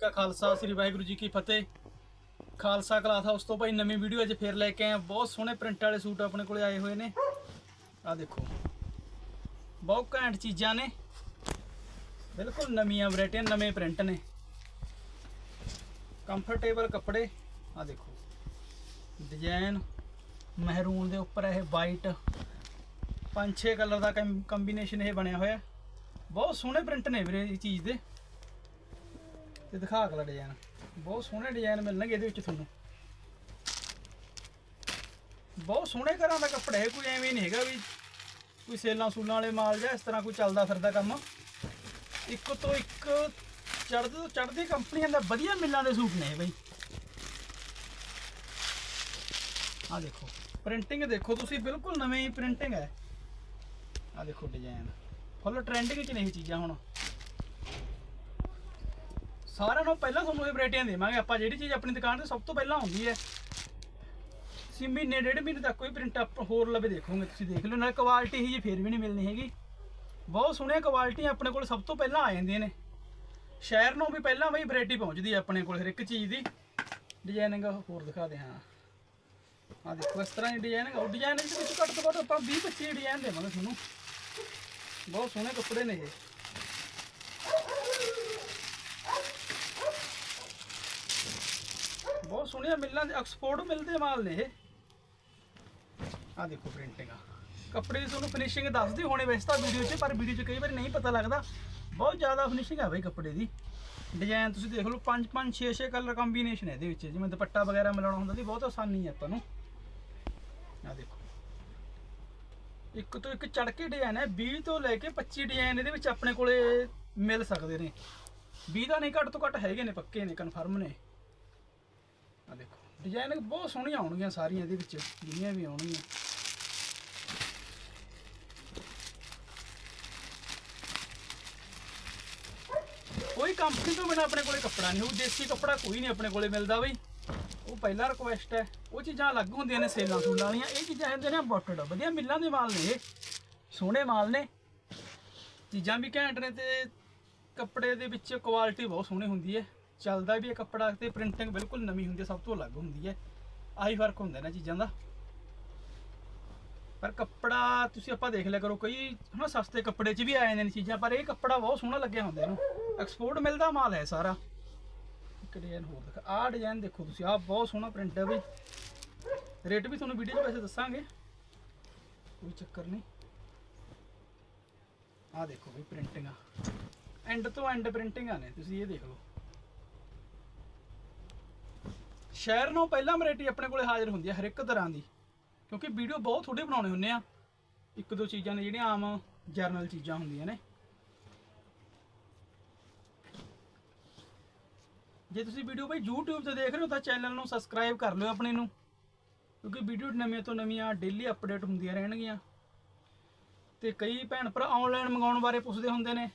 ਕਾ ਖਾਲਸਾ, ਸ੍ਰੀ ਵਾਹਿਗੁਰੂ ਜੀ ਕੀ ਫਤਿਹ। Khalsa class house ਤੋਂ ਭਾਈ ਨਵੀਂ ਵੀਡੀਓ ਅੱਜ ਫੇਰ ਲੈ ਕੇ ਆਏ ਹਾਂ। ਬਹੁਤ ਸੋਹਣੇ ਪ੍ਰਿੰਟ ਵਾਲੇ ਸੂਟ ਆਪਣੇ ਕੋਲੇ ਆਏ ਹੋਏ ਨੇ। ਆ ਦੇਖੋ। ਬਹੁਤ ਘੈਂਟ ਚੀਜ਼ਾਂ ਨੇ। ਬਿਲਕੁਲ ਨਵੀਆਂ ਵੈਰਾਈਟੀਆਂ ਨਵੇਂ ਪ੍ਰਿੰਟ ਨੇ। ਕੰਫਰਟੇਬਲ ਕੱਪੜੇ। ਆ ਦੇਖੋ। ਡਿਜ਼ਾਈਨ ਮਹਿਰੂਨ ਦੇ ਉੱਪਰ ਇਹ ਵਾਈਟ ਪੰਜ ਛੇ ਕਲਰ ਦਾ ਕੰਬੀਨੇਸ਼ਨ ਇਹ ਬਣਿਆ ਹੋਇਆ। ਬਹੁਤ ਸੋਹਣੇ ਪ੍ਰਿੰਟ ਨੇ ਵੀਰੇ ਇਹ ਚੀਜ਼ ਦੇ। ਤੇ ਦਿਖਾ ਅਗਲਾ ਡਿਜ਼ਾਈਨ ਬਹੁਤ ਸੋਹਣੇ ਡਿਜ਼ਾਈਨ ਮਿਲਣਗੇ ਇਹਦੇ ਵਿੱਚ ਤੁਹਾਨੂੰ। ਬਹੁਤ ਸੋਹਣੇ ਘਰਾਂ ਦਾ ਕੱਪੜਾ ਹੈ, ਕੋਈ ਐਵੇਂ ਨਹੀਂ ਹੈਗਾ ਵੀ ਕੋਈ ਸੇਲਾਂ ਸੂਲਾਂ ਵਾਲੇ ਮਾਲ ਜਾਂ ਇਸ ਤਰ੍ਹਾਂ ਕੋਈ ਚੱਲਦਾ ਫਿਰਦਾ ਕੰਮ। ਇੱਕ ਤੋਂ ਇੱਕ ਚੜ੍ਹਦੇ ਤੋਂ ਚੜ੍ਹਦੀ ਕੰਪਨੀਆਂ ਦਾ ਵਧੀਆ ਮਿਲਾਂ ਦੇ ਸੂਟ ਨੇ ਇਹ ਬਈ। ਆ ਦੇਖੋ ਪ੍ਰਿੰਟਿੰਗ ਦੇਖੋ ਤੁਸੀਂ, ਬਿਲਕੁਲ ਨਵੀਂ ਪ੍ਰਿੰਟਿੰਗ ਹੈ। ਆ ਦੇਖੋ ਡਿਜ਼ਾਈਨ ਫੁੱਲ ਟ੍ਰੈਂਡਿੰਗ 'ਚ ਨਹੀਂ ਚੀਜ਼ਾਂ ਹੁਣ। ਸਾਰਿਆਂ ਨੂੰ ਪਹਿਲਾਂ ਤੁਹਾਨੂੰ ਇਹ ਵੈਰਾਈਟੀਆਂ ਦੇਵਾਂਗੇ। ਆਪਾਂ ਜਿਹੜੀ ਚੀਜ਼ ਆਪਣੀ ਦੁਕਾਨ ਤੇ ਸਭ ਤੋਂ ਪਹਿਲਾਂ ਆਉਂਦੀ ਹੈ ਤੁਸੀਂ ਮਹੀਨੇ, ਡੇਢ ਮਹੀਨੇ ਤੱਕ ਕੋਈ ਪ੍ਰਿੰਟ ਅਪ ਹੋਰ ਲਵੇ ਦੇਖੋਗੇ। ਤੁਸੀਂ ਦੇਖ ਲਓ, ਨਾਲ ਕੁਆਲਿਟੀ ਹੀ ਜੀ, ਫੇਰ ਵੀ ਨਹੀਂ ਮਿਲਣੀ ਹੈਗੀ। ਬਹੁਤ ਸੋਹਣੀਆਂ ਕੁਆਲਿਟੀਆਂ ਆਪਣੇ ਕੋਲ ਸਭ ਤੋਂ ਪਹਿਲਾਂ ਆ ਜਾਂਦੀਆਂ ਨੇ। ਸ਼ਹਿਰ ਨੂੰ ਵੀ ਪਹਿਲਾਂ ਬਈ ਵੈਰਾਈਟੀ ਪਹੁੰਚਦੀ ਹੈ ਆਪਣੇ ਕੋਲ, ਹਰ ਇੱਕ ਚੀਜ਼ ਦੀ। ਡਿਜ਼ਾਈਨਿੰਗ ਹੋਰ ਦਿਖਾ ਦੇ ਹਾਂ ਆ ਦੇਖੋ, ਇਸ ਤਰ੍ਹਾਂ ਦੀ ਡਿਜ਼ਾਈਨਿੰਗ ਉਹ ਡਿਜ਼ਾਈਨਿੰਗ ਦੇ ਵਿੱਚ ਘੱਟ ਤੋਂ ਘੱਟ ਆਪਾਂ 20 25 ਡਿਜ਼ਾਈਨ ਦੇਵਾਂਗੇ ਤੁਹਾਨੂੰ। ਬਹੁਤ ਸੋਹਣੇ ਕੱਪੜੇ ਨੇ ਇਹ। ਸੁਣਿਆ ਮਿਲਾਂ ਦੇ ਐਕਸਪੋਰਟ ਮਿਲਦੇ ਮਾਲ ਨੇ ਇਹ। ਆ ਦੇਖੋ ਪ੍ਰਿੰਟਿੰਗ ਆ। ਕੱਪੜੇ ਦੀ ਤੁਹਾਨੂੰ ਫਿਨਿਸ਼ਿੰਗ ਦੱਸਦੀ ਹੋਣੀ ਵੈਸੇ ਤਾਂ ਵੀਡੀਓ 'ਚ, ਪਰ ਵੀਡੀਓ 'ਚ ਕਈ ਵਾਰੀ ਨਹੀਂ ਪਤਾ ਲੱਗਦਾ। ਬਹੁਤ ਜ਼ਿਆਦਾ ਫਿਨਿਸ਼ਿੰਗ ਆ ਬਈ ਕੱਪੜੇ ਦੀ। ਡਿਜ਼ਾਈਨ ਤੁਸੀਂ ਦੇਖ ਲਓ 5 5 6 6 ਕਲਰ ਕੰਬੀਨੇਸ਼ਨ ਹੈ ਇਹਦੇ ਵਿੱਚ। ਜਿਵੇਂ ਦੁਪੱਟਾ ਵਗੈਰਾ ਮਿਲਾਉਣਾ ਹੁੰਦਾ ਸੀ, ਬਹੁਤ ਆਸਾਨੀ ਹੈ ਆਪਾਂ ਨੂੰ। ਆ ਦੇਖੋ। ਇੱਕ ਤੋਂ ਇੱਕ ਚੜਕੇ ਡਿਜ਼ਾਈਨ ਹੈ 20 ਤੋਂ ਲੈ ਕੇ 25 ਡਿਜ਼ਾਈਨ ਇਹਦੇ ਵਿੱਚ ਆਪਣੇ ਕੋਲੇ ਮਿਲ ਸਕਦੇ ਨੇ। 20 ਦਾ ਨਹੀਂ, ਘੱਟ ਤੋਂ ਘੱਟ ਹੈਗੇ ਨੇ, ਪੱਕੇ ਨੇ ਕਨਫਰਮ ਨੇ। ਆ ਦੇਖੋ। ਡਿਜ਼ਾਈਨ ਬਹੁਤ ਸੋਹਣੀਆਂ ਆਉਣਗੀਆਂ ਸਾਰੀਆਂ ਇਹਦੇ ਵਿੱਚ, ਜਿੰਨੀਆਂ ਵੀ ਆਉਣਗੀਆਂ। ਕੋਈ ਕੰਪਨੀ ਤੋਂ ਬਿਨਾ ਆਪਣੇ ਕੋਲੇ ਕੱਪੜਾ ਨਹੀਂ ਉਹ ਦੇਸੀ ਕੱਪੜਾ ਕੋਈ ਨਹੀਂ ਆਪਣੇ ਕੋਲੇ ਮਿਲਦਾ ਬਈ। ਉਹ ਪਹਿਲਾ ਰਿਕੁਐਸਟ ਹੈ, ਉਹ ਚੀਜ਼ਾਂ ਅਲੱਗ ਹੁੰਦੀਆਂ ਨੇ ਸੇਲਾਂ ਸੂਲਾਂ ਵਾਲੀਆਂ, ਇਹ ਚੀਜ਼ਾਂ ਹੁੰਦੀਆਂ ਨੇ ਇੰਪੋਰਟਡ ਵਧੀਆ ਮਿੱਲਾਂ ਦੇ ਮਾਲ ਨੇ ਇਹ, ਸੋਹਣੇ ਮਾਲ ਨੇ। ਚੀਜ਼ਾਂ ਵੀ ਘੈਂਟ ਨੇ ਤੇ ਕੱਪੜੇ ਦੇ ਵਿੱਚ ਕੁਆਲਿਟੀ ਬਹੁਤ ਸੋਹਣੀ ਹੁੰਦੀ ਹੈ। ਚੱਲਦਾ ਵੀ ਇਹ ਕੱਪੜਾ ਤੇ ਪ੍ਰਿੰਟਿੰਗ ਬਿਲਕੁਲ ਨਵੀਂ ਹੁੰਦੀ ਹੈ, ਸਭ ਤੋਂ ਅਲੱਗ ਹੁੰਦੀ ਹੈ। ਆਹੀ ਫ਼ਰਕ ਹੁੰਦਾ ਇਹਨਾਂ ਚੀਜ਼ਾਂ ਦਾ। ਪਰ ਕੱਪੜਾ ਤੁਸੀਂ ਆਪਾਂ ਦੇਖ ਲਿਆ ਕਰੋ, ਕਈ ਹਨਾ ਸਸਤੇ ਕੱਪੜੇ 'ਚ ਵੀ ਆ ਜਾਂਦੇ ਨੇ ਚੀਜ਼ਾਂ, ਪਰ ਇਹ ਕੱਪੜਾ ਬਹੁਤ ਸੋਹਣਾ ਲੱਗਿਆ ਹੁੰਦਾ ਇਹਨੂੰ। ਐਕਸਪੋਰਟ ਮਿਲਦਾ ਮਾਲ ਹੈ ਸਾਰਾ। ਇੱਕ ਡਿਜ਼ਾਈਨ ਹੋਰ ਦਿਖਾ, ਆਹ ਡਿਜ਼ਾਈਨ ਦੇਖੋ ਤੁਸੀਂ, ਆਹ ਬਹੁਤ ਸੋਹਣਾ ਪ੍ਰਿੰਟ ਹੈ ਬਈ। ਰੇਟ ਵੀ ਤੁਹਾਨੂੰ ਵੀਡੀਓ 'ਚ ਵੈਸੇ ਦੱਸਾਂਗੇ। ਕੋਈ ਚੱਕਰ ਨਹੀਂ। ਆਹ ਦੇਖੋ ਵੀ ਪ੍ਰਿੰਟਿੰਗਾਂ ਐਂਡ ਤੋਂ ਐਂਡ ਪ੍ਰਿੰਟਿੰਗਾਂ ਨੇ, ਤੁਸੀਂ ਇਹ ਦੇਖ ਲਓ। ਸ਼ਹਿਰ ਨੂੰ ਪਹਿਲਾਂ ਵੈਰਾਈਟੀ ਆਪਣੇ ਕੋਲੇ ਹਾਜ਼ਰ ਹੁੰਦੀ ਹੈ ਹਰ ਇੱਕ ਤਰ੍ਹਾਂ ਦੀ, ਕਿਉਂਕਿ ਵੀਡੀਓ ਬਹੁਤ ਥੋੜੇ ਬਣਾਉਣੇ ਹੁੰਨੇ ਆ। ਇੱਕ ਦੋ ਚੀਜ਼ਾਂ ਨੇ ਜਿਹੜੀਆਂ ਆਮ ਜਰਨਲ ਚੀਜ਼ਾਂ ਹੁੰਦੀਆਂ ਨੇ। ਜੇ ਤੁਸੀਂ ਵੀਡੀਓ ਬਈ YouTube ਤੇ ਦੇਖ ਰਹੇ ਹੋ ਤਾਂ ਚੈਨਲ ਨੂੰ ਸਬਸਕ੍ਰਾਈਬ ਕਰ ਲਿਓ ਆਪਣੇ ਨੂੰ, ਕਿਉਂਕਿ ਵੀਡੀਓ ਨਵੀਆਂ ਤੋਂ ਨਵੀਆਂ ਡੇਲੀ ਅਪਡੇਟ ਹੁੰਦੀਆਂ ਰਹਿਣਗੀਆਂ। ਤੇ ਕਈ ਭੈਣ ਭਰਾ ਆਨਲਾਈਨ ਮੰਗਾਉਣ ਬਾਰੇ ਪੁੱਛਦੇ ਹੁੰਦੇ ਨੇ।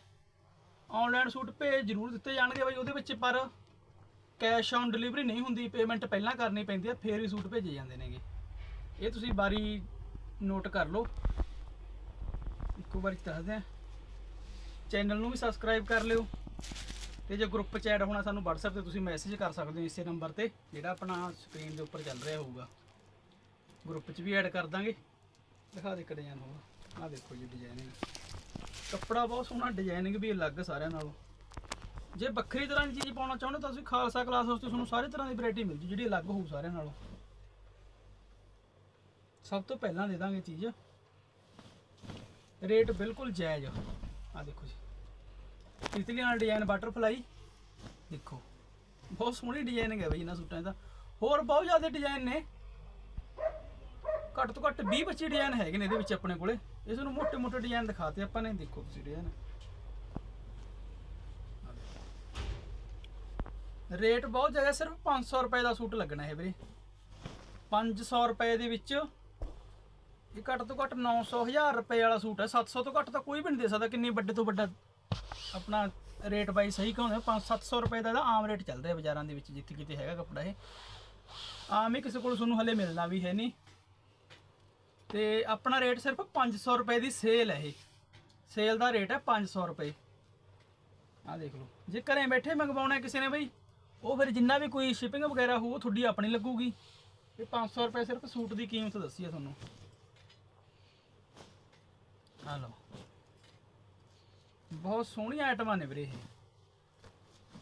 ਆਨਲਾਈਨ ਸੂਟ ਭੇਜ ਜ਼ਰੂਰ ਦਿੱਤੇ ਜਾਣਗੇ ਬਈ ਉਹਦੇ ਵਿੱਚ ਪਰ ਕੈਸ਼ ਔਨ ਡਿਲੀਵਰੀ ਨਹੀਂ ਹੁੰਦੀ, ਪੇਮੈਂਟ ਪਹਿਲਾਂ ਕਰਨੀ ਪੈਂਦੀ ਹੈ ਫੇਰ ਹੀ ਸੂਟ ਭੇਜੇ ਜਾਂਦੇ ਨੇਗੇ। ਇਹ ਤੁਸੀਂ ਬਾਰੀ ਨੋਟ ਕਰ ਲਓ। ਇੱਕੋ ਵਾਰੀ ਦੱਸਦੇ ਆ। ਚੈਨਲ ਨੂੰ ਵੀ ਸਬਸਕ੍ਰਾਈਬ ਕਰ ਲਿਓ। ਤੇ ਜੇ ਗਰੁੱਪ ਚ ਐਡ ਹੋਣਾ ਸਾਨੂੰ WhatsApp ਤੇ ਤੁਸੀਂ ਮੈਸੇਜ ਕਰ ਸਕਦੇ ਹੋ ਇਸੇ ਨੰਬਰ ਤੇ, ਜਿਹੜਾ ਆਪਣਾ ਸਕਰੀਨ ਦੇ ਉੱਪਰ ਚੱਲ ਰਿਹਾ ਹੋਊਗਾ। ਗਰੁੱਪ ਚ ਵੀ ਐਡ ਕਰ ਦਾਂਗੇ। ਦਿਖਾ ਦੇ ਇੱਕ ਡਿਜ਼ਾਈਨ ਹੋਰ ਆਹ ਦੇਖੋ ਜੀ ਡਿਜ਼ਾਈਨਿੰਗ ਕੱਪੜਾ ਬਹੁਤ ਸੋਹਣਾ ਡਿਜ਼ਾਈਨਿੰਗ ਵੀ ਅਲੱਗ ਸਾਰਿਆਂ ਨਾਲੋਂ। ਜੇ ਵੱਖਰੀ ਤਰ੍ਹਾਂ ਦੀ ਚੀਜ਼ ਪਾਉਣਾ ਚਾਹੁੰਦੇ ਤਾਂ ਤੁਸੀਂ ਖਾਲਸਾ ਕਲਾਸ ਹਾਊਸ ਤੁਹਾਨੂੰ ਸਾਰੇ ਤਰ੍ਹਾਂ ਦੀ ਵੈਰਾਈਟੀ ਮਿਲ ਜੂ ਜਿਹੜੀ ਅਲੱਗ ਹੋਊ ਸਾਰਿਆਂ ਨਾਲੋਂ। ਸਭ ਤੋਂ ਪਹਿਲਾਂ ਦੇ ਦਾਂਗੇ ਚੀਜ਼। ਰੇਟ ਬਿਲਕੁਲ ਜਾਇਜ਼ ਆ। ਦੇਖੋ ਜੀ। ਤਿਤਲੀ ਨਾਲ ਡਿਜ਼ਾਈਨ ਬਟਰਫਲਾਈ ਦੇਖੋ। ਬਹੁਤ ਸੋਹਣੀ ਡਿਜ਼ਾਈਨਿੰਗ ਹੈ ਬਈ ਇਹਨਾਂ ਸੂਟਾਂ ਦਾ ਹੋਰ ਬਹੁਤ ਜ਼ਿਆਦਾ ਡਿਜ਼ਾਈਨ ਨੇ। ਘੱਟ ਤੋਂ ਘੱਟ 20 25 ਡਿਜ਼ਾਈਨ ਹੈਗੇ ਨੇ ਇਹਦੇ ਵਿੱਚ ਆਪਣੇ ਕੋਲੇ। ਇਸ ਨੂੰ ਮੋਟੇ ਮੋਟੇ ਡਿਜ਼ਾਈਨ ਦਿਖਾਤੇ ਆਪਾਂ ਨੇ ਦੇਖੋ ਤੁਸੀਂ ਡਿਜ਼ਾਈਨ ਰੇਟ ਬਹੁਤ ਜ਼ਿਆਦਾ, ਸਿਰਫ 500 ਰੁਪਏ ਦਾ ਸੂਟ ਲੱਗਣਾ ਹੈ ਵੀਰੇ। 500 ਰੁਪਏ ਦੇ ਵਿੱਚ ਇਹ ਘੱਟ ਤੋਂ ਘੱਟ 900 1000 ਰੁਪਏ ਵਾਲਾ ਸੂਟ ਹੈ। 700 ਤੋਂ ਘੱਟ ਤਾਂ ਕੋਈ ਵੀ ਨਹੀਂ ਦੇ ਸਕਦਾ, ਕਿੰਨੀ ਵੱਡੇ ਤੋਂ ਵੱਡਾ ਆਪਣਾ ਰੇਟ ਬਾਈ ਸਹੀ ਕਹਾਉਂਦੇ 5-700 ਰੁਪਏ ਦਾ ਇਹਦਾ ਆਮ ਰੇਟ ਚੱਲ ਰਿਹਾ ਬਾਜ਼ਾਰਾਂ ਦੇ ਵਿੱਚ, ਜਿੱਥੇ ਕਿਤੇ ਹੈਗਾ ਕੱਪੜਾ ਇਹ। ਆਮ ਹੀ ਕਿਸੇ ਕੋਲ ਤੁਹਾਨੂੰ ਹਲੇ ਮਿਲਣਾ ਵੀ ਹੈ ਨਹੀਂ। ਤੇ ਆਪਣਾ ਰੇਟ ਸਿਰਫ 500 ਰੁਪਏ ਦੀ ਸੇਲ ਹੈ ਇਹ। ਸੇਲ ਦਾ ਰੇਟ ਹੈ 500 ਰੁਪਏ। ਆਹ ਦੇਖ ਲਓ। ਜੇ ਘਰੇ ਬੈਠੇ ਮੰਗਵਾਉਣਾ ਕਿਸੇ ਨੇ ਬਈ ਉਹ ਫਿਰ ਜਿੰਨਾ ਵੀ ਕੋਈ ਸ਼ਿਪਿੰਗ ਵਗੈਰਾ ਹੋਊ, ਉਹ ਤੁਹਾਡੀ ਆਪਣੀ ਲੱਗੂਗੀ। ਇਹ 500 ਰੁਪਏ ਸਿਰਫ ਸੂਟ ਦੀ ਕੀਮਤ ਦੱਸੀ ਆ ਤੁਹਾਨੂੰ। ਆ ਲਓ। ਬਹੁਤ ਸੋਹਣੀਆਂ ਆਈਟਮਾਂ ਨੇ ਵੀਰੇ ਇਹ।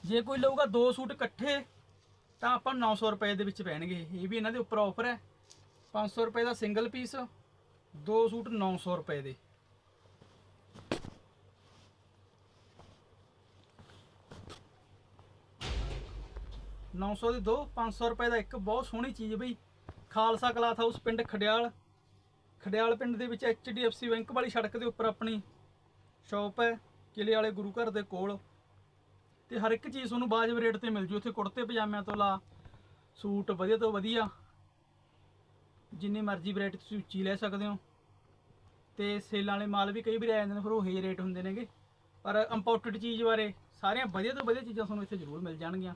ਜੇ ਕੋਈ ਲਊਗਾ ਦੋ ਸੂਟ ਇਕੱਠੇ, ਤਾਂ ਆਪਾਂ 900 ਰੁਪਏ ਦੇ ਵਿੱਚ ਪੈਣਗੇ। ਇਹ ਵੀ ਇਹਨਾਂ ਦੇ ਉੱਪਰ ਆਫਰ ਹੈ। 500 ਰੁਪਏ ਦਾ ਸਿੰਗਲ ਪੀਸ ਦੋ ਸੂਟ 900 ਰੁਪਏ ਦੇ। ਨੌ ਸੌ ਦੇ ਦੋ 500 ਰੁਪਏ ਦਾ ਇੱਕ ਬਹੁਤ ਸੋਹਣੀ ਚੀਜ਼ ਬਈ। ਖਾਲਸਾ ਕਲਾਥ ਹਾਊਸ ਪਿੰਡ ਖਡਿਆਲ। ਖਡਿਆਲ ਪਿੰਡ ਦੇ ਵਿੱਚ HDFC ਬੈਂਕ ਵਾਲੀ ਸੜਕ ਦੇ ਉੱਪਰ ਆਪਣੀ ਸ਼ਾਪ ਹੈ, ਕਿਲੇ ਵਾਲੇ ਗੁਰੂ ਘਰ ਦੇ ਕੋਲ। ਤੇ ਹਰ ਇੱਕ ਚੀਜ਼ ਤੁਹਾਨੂੰ ਬਾਜਬ ਰੇਟ ਤੇ ਮਿਲ ਜੂ। ਉੱਥੇ ਕੁੜਤੇ, ਪਜਾਮਿਆਂ ਤੋਂ ਲਾ, ਸੂਟ ਵਧੀਆ ਤੋਂ ਵਧੀਆ। ਜਿੰਨੀ ਮਰਜ਼ੀ ਵੈਰਾਈਟੀ ਤੁਸੀਂ ਉੱਚੀ ਲੈ ਸਕਦੇ ਹੋ। ਤੇ ਸੇਲਾਂ ਵਾਲੇ ਮਾਲ ਵੀ ਕਈ ਵਾਰ ਆ ਜਾਂਦੇ ਨੇ, ਫਿਰ ਉਹ ਹੀ ਰੇਟ ਹੁੰਦੇ ਨੇਗੇ। ਪਰ ਇੰਪੋਰਟਡ ਚੀਜ਼ ਬਾਰੇ ਸਾਰੀਆਂ ਵਧੀਆ ਤੋਂ ਵਧੀਆ ਚੀਜ਼ਾਂ ਤੁਹਾਨੂੰ ਇੱਥੇ ਜ਼ਰੂਰ ਮਿਲ ਜਾਣਗੀਆਂ।